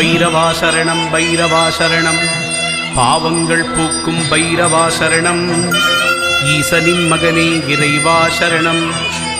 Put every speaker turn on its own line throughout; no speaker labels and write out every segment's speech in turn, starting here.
பைரவாசரணம் பைரவாசரணம். பாவங்கள் பூக்கும் பைரவாசரணம். ஈசனின் மகனே இறைவாசரணம்.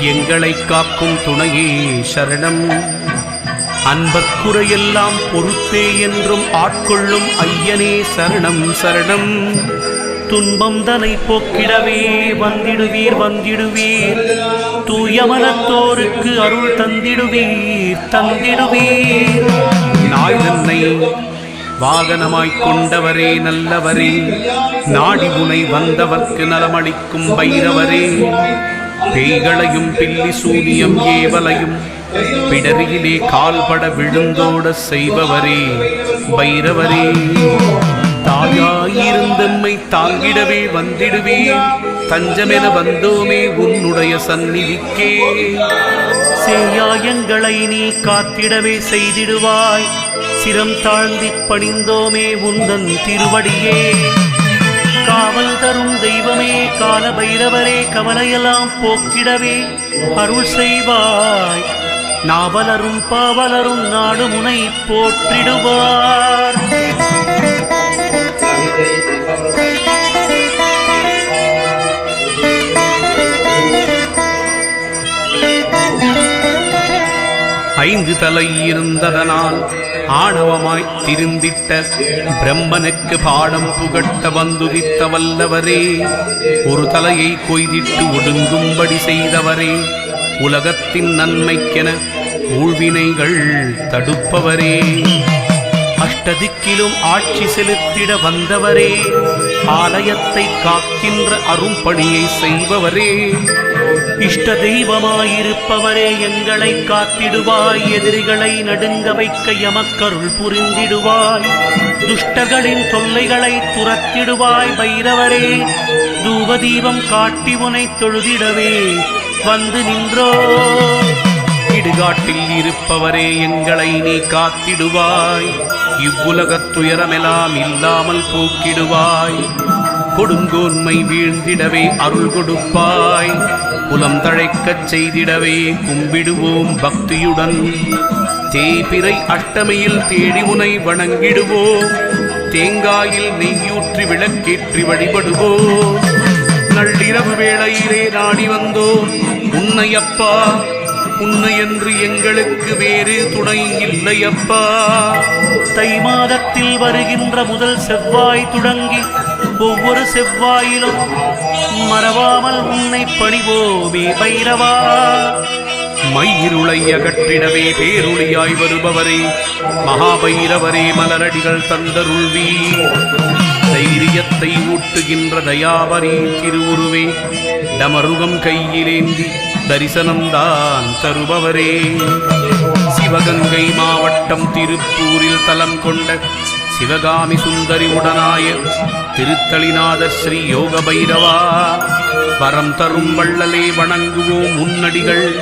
எங்களை காக்கும் துணையே சரணம். அன்பக்குறையெல்லாம் பொறுத்தே என்றும் ஆட்கொள்ளும் ஐயனே சரணம் சரணம். துன்பம் தனை போக்கிடவே வந்திடுவீர் வந்திடுவீர். தூயமனத்தோருக்கு அருள் தந்திடுவீர் தந்திடுவீர். நாய் தன்னை வாகனமாய்க் கொண்டவரே நல்லவரே நாடி உனை வந்தவர்க்கு நலமளிக்கும் பைரவரே. பேய்களையும் பில்லி சூனியம் ஏவலையும் பிடரியிலே கால்பட விழுந்தோட செய்பவரே பைரவரே. தாயாயிருந்தம்மை தாங்கிடவே வந்திடுவே தஞ்சமென வந்தோமே உன்னுடைய சந்நிதிக்கே. சேயாயங்களை நீ காத்திடவே செய்திடுவாய் சிரம் தாழ்ந்தி பணிந்தோமே உந்தன் திருவடியே. காவல் தரும் தெய்வமே கால பைரவரே கவலையெல்லாம் போக்கிடவே அருள் செய்வாய். நாவலரும் பாவலரும் நாடு முனை போற்றிடுவார். ஐந்து தலை இருந்ததனால் ஆணவமாய் திருந்திட்ட பிரம்மனுக்கு பாடம் புகட்ட வந்துதித்த வல்லவரே ஒரு தலையை கொய்திட்டு ஒடுங்கும்படி செய்தவரே உலகத்தின் நன்மைக்கென ஊழ்வினைகள் தடுப்பவரே. அஷ்டதிக்கிலும் ஆட்சி செலுத்திட வந்தவரே ஆலயத்தை காக்கின்ற அரும்பணியை செய்பவரே. இஷ்ட தெய்வமாயிருப்பவரே எங்களை காத்திடுவாய் எதிரிகளை நடுங்க வைக்க எமக்கருள் புரிந்திடுவாய். துஷ்டர்களின் தொல்லைகளை துரத்திடுவாய் பைரவரே. தூபதீபம் காட்டி உனை தொழுதிடவே வந்து நின்றோ. இடுகாட்டில் இருப்பவரே எங்களை நீ காத்திடுவாய். இவ்வுலகத் துயரமெல்லாம் இல்லாமல் போக்கிடுவாய். கொடுங்கோன்மை வீழ்ந்திடவே அருள் கொடுப்பாய். குலம் தழைக்கச் செய்திடவே கும்பிடுவோம் பக்தியுடன். தேய்பிறை அஷ்டமியில் தேடி உனை வணங்கிடுவோம். தேங்காயில் நெய்யூற்றி விளக்கேற்றி வழிபடுவோம். நள்ளிரவு வேளையிலே நாடி வந்தோம். உன்னையப்பா உன்னை என்று எங்களுக்கு வேறு துணை இல்லையப்பா. தை மாதத்தில் வருகின்ற முதல் செவ்வாய் தொடங்கி ஒவ்வொரு செவ்வாயிலும் மறவாமல் உன்னை பணிவோமே பைரவா. மயிருளை அகற்றிடவே பேருளியாய் வருபவரே மகாபைரவரே மலரடிகள் தந்தருள்வி. தைரியத்தை ஊட்டுகின்ற தயாவரே திருவுருவே டமருகம் கையிலேந்தி தரிசனம்தான் தருபவரே. சிவகங்கை மாவட்டம் திருப்பூரில் தலம் கொண்ட சிவகாமி சுந்தரி உடனாய திருத்தளிநாதர் ஸ்ரீ யோக பைரவா வரம் தரும் வள்ளலே வணங்குவோம் முன்னடிகள்.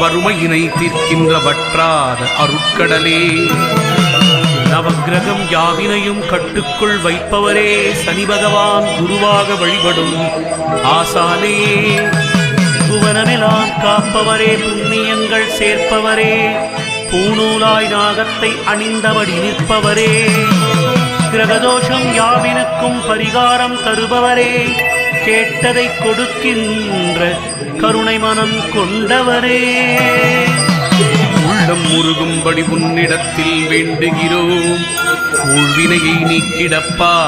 வறுமையினை தீர்க்கின்ற வற்றாத அருட்கடலே. நவக்கிரகம் யாவினையும் கட்டுக்குள் வைப்பவரே. சனி பகவான் குருவாக வழிபடும் ஆசானே. புவனமெல்லாம் காப்பவரே புண்ணியங்கள் சேர்ப்பவரே. பூநூலாய் நாகத்தை அணிந்தபடி நிற்பவரே. கிரகதோஷம் யாவினுக்கும் பரிகாரம் தருபவரே. கேட்டதை கொடுக்கின்ற கருணை மனம் கொண்டவரே. உள்ளம் முருகும்படி உன்னிடத்தில் வேண்டுகிறோம். உள்வினையை நீக்கிடப்பா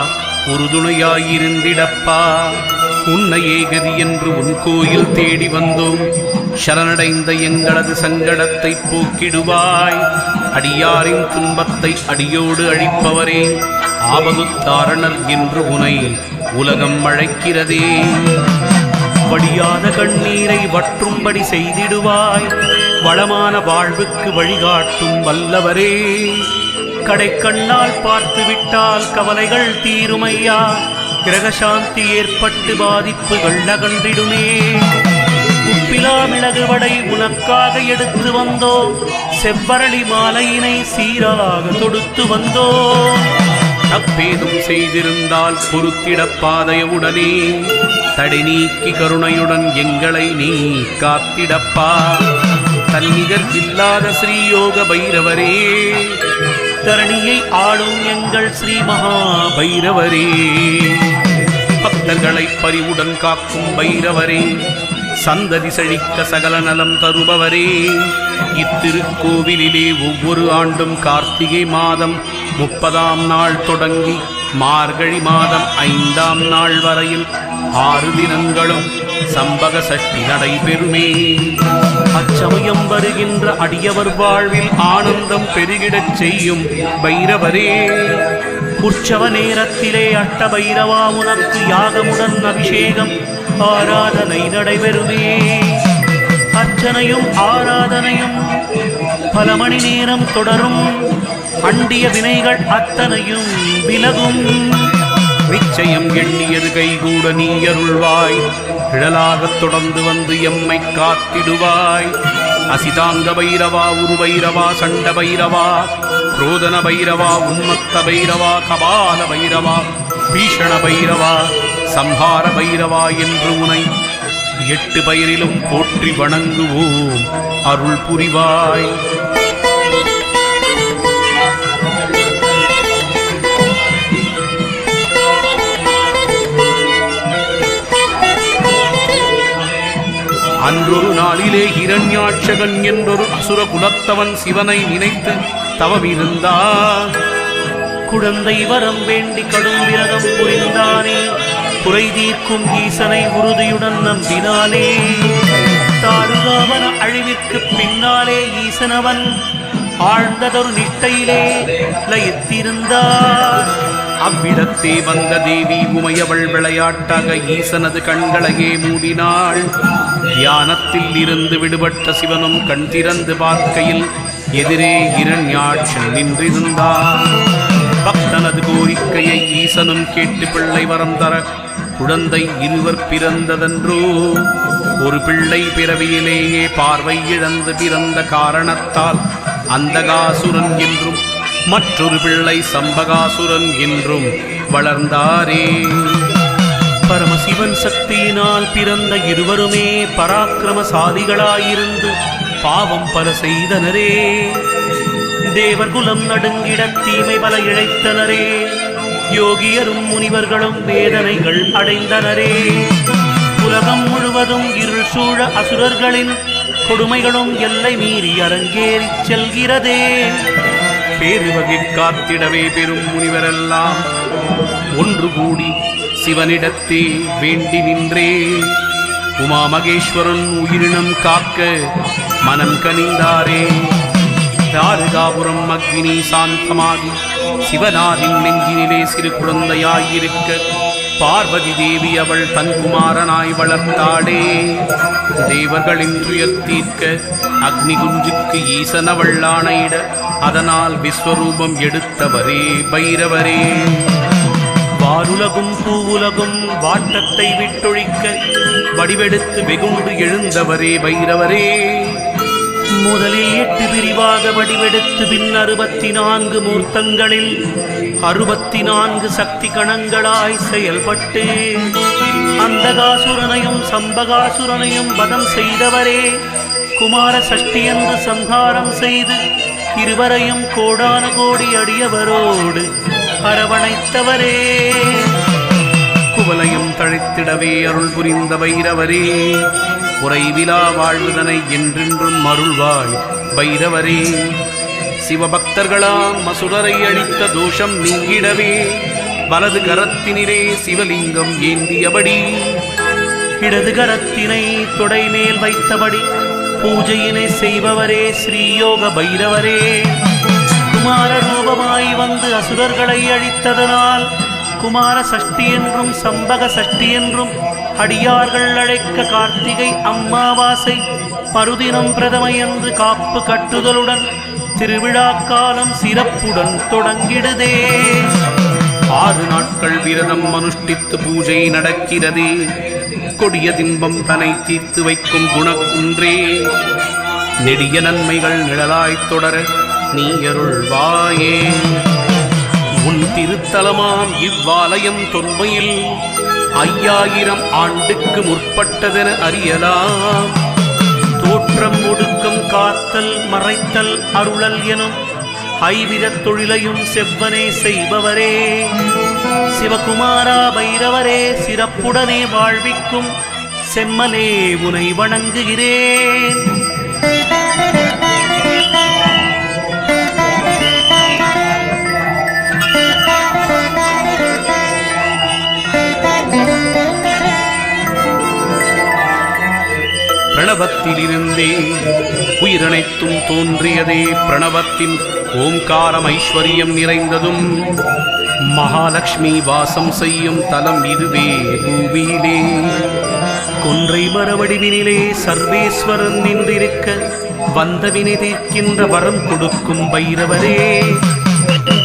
உறுதுணையாயிருந்திடப்பா. உன்னையே கதி என்று உன் கோயில் தேடி வந்தோம். சரணடைந்த எங்களது சங்கடத்தை போக்கிடுவாய். அடியாரின் துன்பத்தை அடியோடு அழிப்பவரே ஆபகுத்தாரணர் என்று உனை உலகம் அழைக்கிறதே. வடியாத கண்ணீரை வற்றும்படி செய்திடுவாய். வளமான வாழ்வுக்கு வழிகாட்டும் வல்லவரே. கடைக்கண்ணால் பார்த்து விட்டால் கவலைகள் தீருமையா? கிரகசாந்தி ஏற்பட்டு பாதிப்புகள் அகன்றிடுமே உப்பிலா மிளகு வடை உனக்காக எடுத்து வந்தோ. செவ்வரளி மாலையினை சீராக தொடுத்து வந்தோ. தப்பேதும் செய்திருந்தால் பொறுத்திட பாதையுடனே தடை நீக்கி கருணையுடன் எங்களை நீ காத்திடப்பா. தன்னிகர் இல்லாத ஸ்ரீயோக பைரவரே. தரணியை ஆளும் எங்கள் ஸ்ரீ மகா பைரவரே பக்தர்களை பறிவுடன் காக்கும் பைரவரே சந்ததி செழிக்க சகல நலம் தருபவரே. இத்திருக்கோவிலிலே ஒவ்வொரு ஆண்டும் கார்த்திகை மாதம் முப்பதாம் நாள் தொடங்கி மார்கழி மாதம் ஐந்தாம் நாள் வரையில் ஆறு தினங்களும் சம்பக சஷ்டி நடைபெறுமே. அச்சமயம் வருகின்ற அடியவர் வாழ்வில் ஆனந்தம் பெருகிடச் செய்யும் பைரவரே. உற்சவ நேரத்திலே அட்ட பைரவா உனக்கு யாகமுடன் அபிஷேகம் ஆராதனை நடைபெறுவே அர்ச்சனையும் ஆராதனையும் பல மணி நேரம் தொடரும். அண்டிய வினைகள் அத்தனையும் விலகும். நிச்சயம் எண்ணியது கைகூட நீ அருள்வாய். நிழலாகத் தொடர்ந்து வந்து எம்மை காத்திடுவாய். அசிதாங்க பைரவா உருவைரவா சண்ட பைரவா குரோதன பைரவா உன்மத்த பைரவா கபால பைரவா பீஷண பைரவா சம்ஹார பைரவா என்று உனை எட்டு பயிரிலும் போற்றி வணங்குவோம். அருள் புரிவாய். அன்றொரு ஹிரண்யாட்சகன் என்றொரு அசுர குலத்தவன் சிவனை நினைத்து தவமிருந்தான் குழந்தை வரம் வேண்டி கடும் விரதம் புரிந்தானே குறை தீர்க்கும் ஈசனை உறுதியுடன் நம்பினானே. தாருகாவன அழிவிற்கு பின்னாலே ஈசனவன் ஆழ்ந்ததொரு நிட்டையிலே லயித்திருந்தார். அவ்விடத்தே வந்த தேவி உமையவள் விளையாட்டாக ஈசனது கண்களையே மூடினாள். தியானத்தில் இருந்து விடுபட்ட சிவனும் கண் திறந்து பார்க்கையில் எதிரே இரண்யாட்சன் நின்றிருந்தான். பக்தனது கோரிக்கையை ஈசனும் கேட்டு பிள்ளை வரம் தர குழந்தை இருவர் பிறந்ததன்றோ? ஒரு பிள்ளை பிறவியிலேயே பார்வை இழந்து பிறந்த காரணத்தால் அந்தகாசுரன் என்றும் மற்றொரு பிள்ளை சம்பகாசுரன் என்றும் வளர்ந்தாரே. பரமசிவன் சக்தியினால் பிறந்த இருவருமே பராக்கிரமசாலிகளாயிருந்து பாவம் பல செய்தனரே. தேவர்குலம் நடுங்கிட தீமை பல இழைத்தனரே. யோகியரும் முனிவர்களும் வேதனைகள் அடைந்தனரே. உலகம் முழுவதும் இருள் சூழ அசுரர்களின் கொடுமைகளும் எல்லை மீறி அரங்கேறிச் செல்கிறதே. பேருவகை காத்திடவே பெரும் முனிவரெல்லாம். ஒன்று கூடி சிவனிடத்தே வேண்டி நின்றே. உமா மகேஸ்வரன் உயிரினம் காக்க மனம் கனிந்தாரே. தாருகாபுரம் அக்னி சாந்தமாகி சிவனாரின் நெஞ்சினிலே சிறு குழந்தையாயிருக்க பார்வதி தேவி அவள் தன் குமாரனாய் வளர்த்தாளே. தேவர்களின் துயர் தீர்க்க அக்னி குஞ்சுக்கு ஈசன் ஆணையிட அதனால் விஸ்வரூபம் எடுத்தவரே பைரவரே. வாருலகும் பூவுலகும் வாட்டத்தை விட்டொழிக்க வடிவெடுத்து வெகுண்டு எழுந்தவரே பைரவரே. முதலில் எட்டு பிரிவாக வடிவெடுத்து பின் அறுபத்தி நான்கு மூர்த்தங்களில் அறுபத்தி நான்கு சக்தி கணங்களாய் செயல்பட்டு அந்தகாசுரனையும் சம்பகாசுரனையும் வதம் செய்தவரே குமார சஷ்டி என்று சம்ஹாரம் செய்து இருவரையும் கோடான கோடி அடியவரோடு அரவணைத்தவரே. குவலையும் தழைத்திடவே அருள் புரிந்த வைரவரே குறைவிலா வாழ்வுதனை என்றென்றும் மருள்வாய் பைரவரே சிவபக்தர்களாம் மசுரரை அழித்த தோஷம் நீங்கிடவே. வலது கரத்தினிலே சிவலிங்கம் ஏந்தியபடி. இடது கரத்தினை தொடை மேல் வைத்தபடி பூஜையினை செய்பவரே ஸ்ரீயோக பைரவரே. குமார ரூபமாய் வந்து அசுரர்களை அழித்ததனால் குமார சஷ்டி என்றும் சம்பக சஷ்டி என்றும் அடியார்கள் அழைக்க கார்த்திகை அம்மாவாசை. மறுதினம் பிரதமையன்று காப்பு கட்டுதலுடன் திருவிழா காலம் சிறப்புடன் தொடங்கிடுதே. ஆறு நாட்கள் விரதம் அனுஷ்டித்து பூஜை நடக்கிறதே. கொடிய தின்பம் தனை தீர்த்து வைக்கும் குணக்குன்றே. நெடிய நன்மைகள் நிழலாய்த் தொடர நீ அருள்வாயே. உன் திருத்தலமாம் இவ்வாலயம் தொன்மையில் ஐயாயிரம் ஆண்டுக்கு முற்பட்டதென அறியலாம். தோற்றம் ஒடுக்கம் காத்தல் மறைத்தல் அருளல் எனும் ஐவிதத் தொழிலையும் செவ்வனே செய்பவரே. சிவகுமாரா பைரவரே சிறப்புடனே வாழ்விக்கும் செம்மலே உனை வணங்குகிறேன். பிரணவத்திலிருந்தே உயிரனைத்தும் தோன்றியதே பிரணவத்தின் ஓம்காரம் ஐஸ்வர்யம் நிறைந்ததும் மகாலட்சுமி வாசம் செய்யும் தலம் இதுவே பூமியிலே கொன்றை மரவடிவினிலே சர்வேஸ்வரன் நின்றிருக்க வந்தவினை தீர்க்கின்ற வரம் கொடுக்கும் பைரவரே.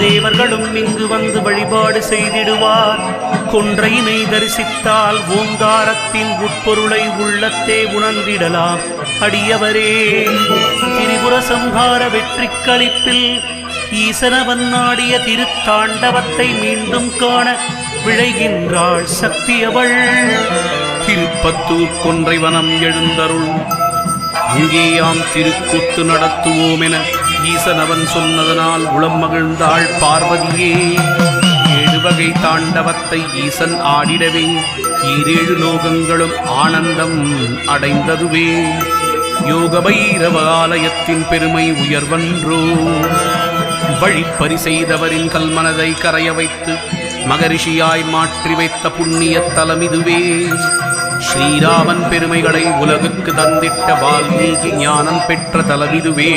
தேவர்களும் இங்கு வந்து வழிபாடு செய்திடுவார். கொன்றையினை தரிசித்தால் ஓங்காரத்தின் உட்பொருளை உள்ளத்தே உணர்ந்திடலாம். அடியவரே திரிபுர சம்ஹார வெற்றி களிப்பில் ஈசனவன் நாடிய திருத்தாண்டவத்தை மீண்டும் காண விழைகின்றாள் சக்தியவள். திருப்பத்தூர் கொன்றைவனம் எழுந்தருள். அங்கேயாம் திருக்கூத்து நடத்துவோம் என ஈசனவன் சொன்னதனால் உளம் மகிழ்ந்தாள் பார்வதியே. ஏழு வகை தாண்டவத்தை ஈசன் ஆடிடவே. ஈரேழு லோகங்களும் ஆனந்தம் அடைந்ததுவே. யோக பைரவ ஆலயத்தின் பெருமை உயர்வன்றோ. வழிப்பறி செய்தவரின் கல்மனதை கரைய வைத்து மகரிஷியாய் மாற்றி வைத்த புண்ணிய தலமிதுவே. ஸ்ரீராமன் பெருமைகளை உலகுக்கு தந்திட்ட வால்மீகி ஞானம் பெற்ற தலமிதுவே.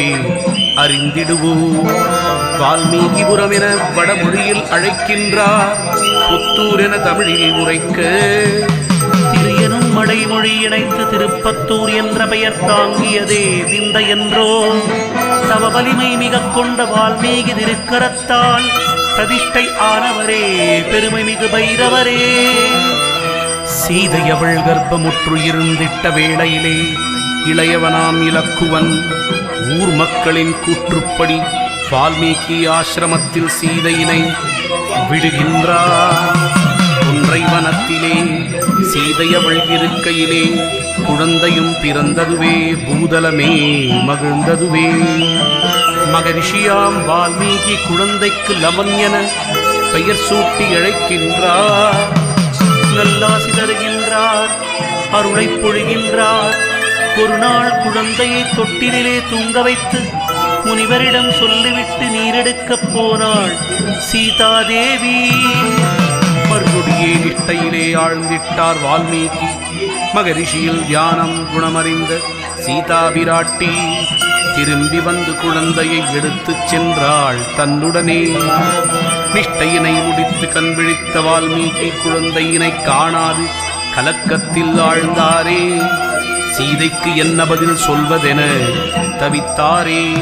அறிந்திடுவோம். வால்மீகிபுரம் என வடமொழியில் அழைக்கின்றார். புத்தூர் என தமிழில் உரைக்க. திரியனும் மடைமொழி இணைந்து திருப்பத்தூர் என்ற பெயர் தாங்கியதே விந்த என்றோ தவ வலிமை மிக கொண்ட வால்மீகி திருக்கரத்தால் பிரதிஷ்டை ஆனவரே பெருமை மிகு பைரவரே. சீதையவள் கர்ப்பமுற்று இருந்திட்ட வேளையிலே இளையவனாம் இலக்குவன் ஊர் மக்களின் கூற்றுப்படி வால்மீகி ஆசிரமத்தில் சீதையினை விடுகின்றார். ஒன்றை வனத்திலே சீதையவள் இருக்கையிலே குழந்தையும் பிறந்ததுவே பூதலமே மகிழ்ந்ததுவே. மகரிஷியாம் வால்மீகி குழந்தைக்கு லவன் என பெயர் சூட்டி அழைக்கின்றார். நல்லாசி தருகின்றார் அருளை பொழிகின்றார். ஒரு நாள் குழந்தையை தொட்டிலே தூங்க வைத்து முனிவரிடம் சொல்லிவிட்டு நீரெடுக்கப் போனாள் சீதாதேவி. மறுபடியே நிட்டையிலே ஆழ்ந்திட்டார் வால்மீகி. மகரிஷியில் தியானம் குணமறிந்த சீதா பிராட்டி திரும்பி வந்து குழந்தையை எடுத்துச் சென்றாள் தன்னுடனே. நிஷ்டையினை முடித்து கண் விழித்த வால்மீகி குழந்தையினை காணாது கலக்கத்தில் ஆழ்ந்தாரே. சீதைக்கு என்ன பதில் சொல்வதென தவித்தாரே.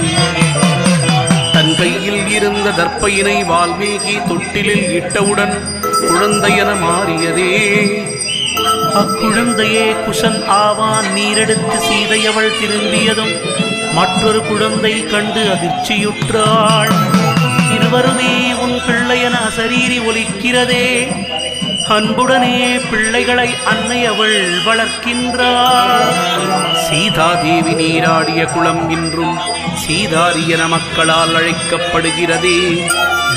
தன் கையில் இருந்த தர்ப்பையினை வால்மீகி தொட்டிலில் இட்டவுடன் குழந்தையென மாறியதே. அக்குழந்தையே குஷன் ஆவான் நீரெடுத்து சீதையவள் திரும்பியதும் மற்றொரு குழந்தை கண்டு அதிர்ச்சியுற்றாள். இருவருமே உன் பிள்ளையன அசரீரி ஒலிக்கிறதே. அன்புடனே பிள்ளைகளை அன்னை அவள் வளர்க்கின்றாள். சீதாதேவி நீராடிய குளம் இன்றும் சீதாரியன மக்களால் அழைக்கப்படுகிறதே.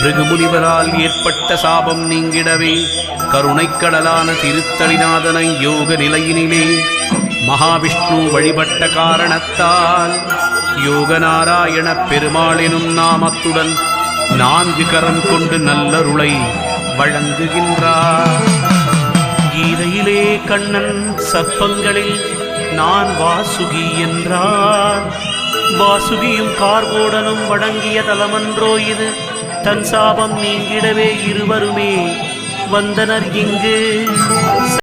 பிருகுமுனிவரால் ஏற்பட்ட சாபம் நீங்கிடவே. கருணைக்கடலான திருத்தளிநாதனை யோக நிலையினிலே மகாவிஷ்ணு வழிபட்ட காரணத்தால் யோகநாராயண பெருமாளினும் நாமத்துடன் நான்கு கரம் கொண்டு நல்லருளை வழங்குகின்றார். கீதையிலே கண்ணன் சர்ப்பங்களில் நான் வாசுகி என்றார். வாசுகியும் கார்கோடனும் வழங்கிய தலமன்றோ இது தன் சாபம் நீங்கிடவே இருவருமே வந்தனர் இங்கு.